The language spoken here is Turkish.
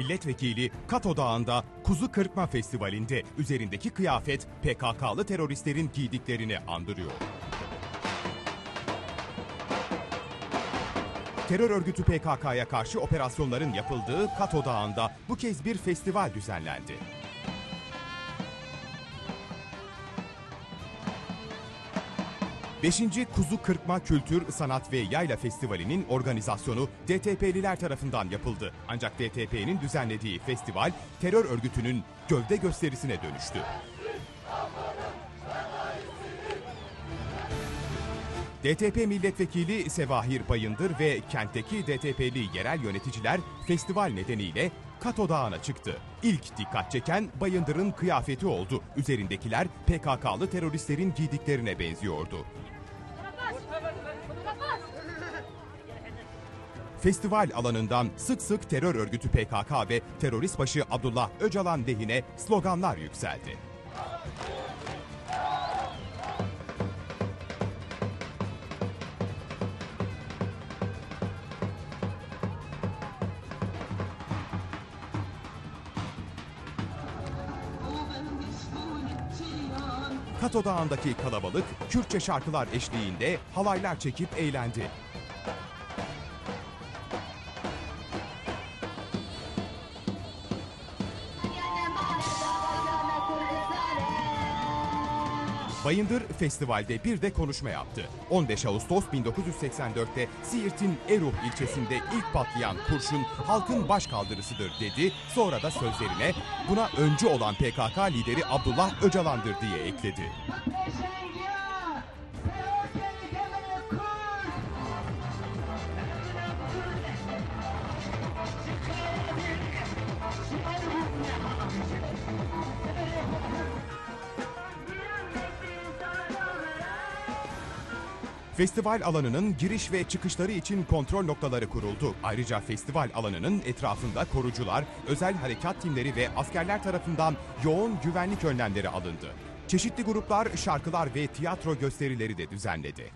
milletvekili Kato Dağı'nda Kuzu Kırpma Festivali'nde üzerindeki kıyafet PKK'lı teröristlerin giydiklerini andırıyor. Terör örgütü PKK'ya karşı operasyonların yapıldığı Kato Dağı'nda bu kez bir festival düzenlendi. Beşinci Kuzu Kırpma Kültür, Sanat ve Yayla Festivali'nin organizasyonu DTP'liler tarafından yapıldı. Ancak DTP'nin düzenlediği festival terör örgütünün gövde gösterisine dönüştü. DTP milletvekili Sevahir Bayındır ve kentteki DTP'li yerel yöneticiler festival nedeniyle Kato Dağı'na çıktı. İlk dikkat çeken Bayındır'ın kıyafeti oldu. Üzerindekiler PKK'lı teröristlerin giydiklerine benziyordu. Festival alanından sık sık terör örgütü PKK ve terörist başı Abdullah Öcalan lehine sloganlar yükseldi. Kato Dağı'ndaki kalabalık Kürtçe şarkılar eşliğinde halaylar çekip eğlendi. Bayındır festivalde bir de konuşma yaptı. 15 Ağustos 1984'te Siirt'in Eruh ilçesinde ilk patlayan kurşun halkın başkaldırısıdır dedi. Sonra da sözlerine buna öncü olan PKK lideri Abdullah Öcalan'dır diye ekledi. Festival alanının giriş ve çıkışları için kontrol noktaları kuruldu. Ayrıca festival alanının etrafında korucular, özel harekat timleri ve askerler tarafından yoğun güvenlik önlemleri alındı. Çeşitli gruplar şarkılar ve tiyatro gösterileri de düzenledi.